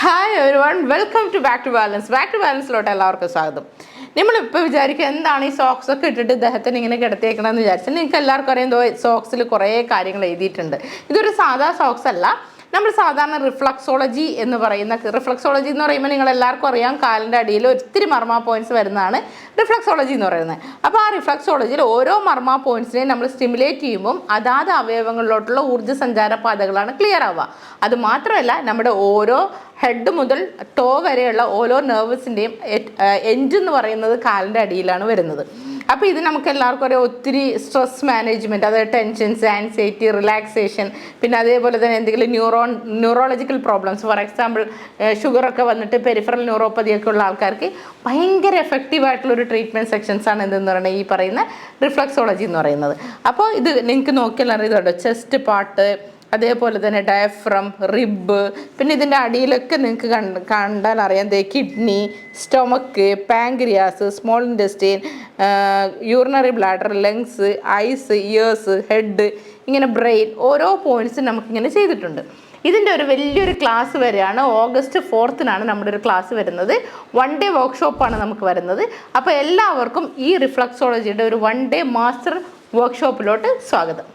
Hi ഒരു one welcome to back to balance back to ബാലൻസിലോട്ട് എല്ലാവർക്കും സ്വാഗതം. നമ്മളിപ്പോൾ വിചാരിക്കുക എന്താണ് ഈ സോക്സ് ഒക്കെ ഇട്ടിട്ട് ഇദ്ദേഹത്തിന് ഇങ്ങനെ കിടത്തിയേക്കണമെന്ന് വിചാരിച്ചാൽ നിങ്ങൾക്ക് എല്ലാവർക്കും അറിയാം സോക്സിൽ കുറേ കാര്യങ്ങൾ എഴുതിയിട്ടുണ്ട്. ഇതൊരു സാധാ സോക്സ് അല്ല. നമ്മൾ സാധാരണ റിഫ്ലക്സോളജി എന്ന് പറയുന്ന റിഫ്ലക്സോളജി എന്ന് പറയുമ്പോൾ നിങ്ങൾ എല്ലാവർക്കും അറിയാം കാലിന്റെ അടിയിൽ ഒത്തിരി മർമ്മ പോയിന്റ്സ് വരുന്നതാണ് റിഫ്ലക്സോളജി എന്ന് പറയുന്നത്. അപ്പോൾ ആ റിഫ്ലക്സോളജിയിൽ ഓരോ മർമ്മ പോയിന്റ്സിനെയും നമ്മൾ സ്റ്റിമുലേറ്റ് ചെയ്യുമ്പോൾ അതാത് അവയവങ്ങളിലോട്ടുള്ള ഊർജ സഞ്ചാര പാതകളാണ് ക്ലിയർ ആവുക. അത് മാത്രമല്ല നമ്മുടെ ഓരോ ഹെഡ് മുതൽ ടോ വരെയുള്ള ഓരോ നെർവസിന്റെയും എൻഡ് എന്ന് പറയുന്നത് കാലിന്റെ അടിയിലാണ് വരുന്നത്. അപ്പോൾ ഇത് നമുക്ക് എല്ലാവർക്കും അറിയാം ഒത്തിരി സ്ട്രെസ് മാനേജ്മെന്റ് അതായത് ടെൻഷൻസ് ആൻസൈറ്റി റിലാക്സേഷൻ പിന്നെ അതേപോലെ തന്നെ എന്തെങ്കിലും neuron neurological problems for example ഷുഗറൊക്കെ വന്നിട്ട് പെരിഫറൽ ന്യൂറോപ്പതിയൊക്കെ ഉള്ള ആൾക്കാർക്ക് ഭയങ്കര എഫക്റ്റീവ് ആയിട്ടുള്ള ഒരു ട്രീറ്റ്മെന്റ് സെക്ഷൻസ് ആണ് എന്തെന്ന് പറയുന്നത് ഈ പറയുന്ന റിഫ്ലക്സോളജി എന്ന് പറയുന്നത്. അപ്പോൾ ഇത് നിങ്ങൾക്ക് നോക്കിയാൽ അറിയുന്നുണ്ടോ ചെസ്റ്റ് പാർട്ട് അതേപോലെ തന്നെ ഡയഫ്രം റിബ് പിന്നെ ഇതിന്റെ അടിയിലൊക്കെ നിങ്ങൾക്ക് കണ്ട് കണ്ടാൽ അറിയാം. Kidney stomach pancreas small intestine urinary bladder lungs eyes ears head ഇങ്ങനെ ബ്രെയിൻ ഓരോ പോയിന്റ്സും നമുക്കിങ്ങനെ ചെയ്തിട്ടുണ്ട്. ഇതിന്റെ ഒരു വലിയൊരു ക്ലാസ് വരെയാണ്. ഓഗസ്റ്റ് ഫോർത്തിനാണ് നമ്മുടെ ഒരു ക്ലാസ് വരുന്നത്. വൺ ഡേ വർക്ക്ഷോപ്പാണ് നമുക്ക് വരുന്നത്. അപ്പോൾ എല്ലാവർക്കും ഈ റിഫ്ലക്സോളജിയുടെ ഒരു വൺ ഡേ മാസ്റ്റർ വർക്ക്ഷോപ്പിലോട്ട് സ്വാഗതം.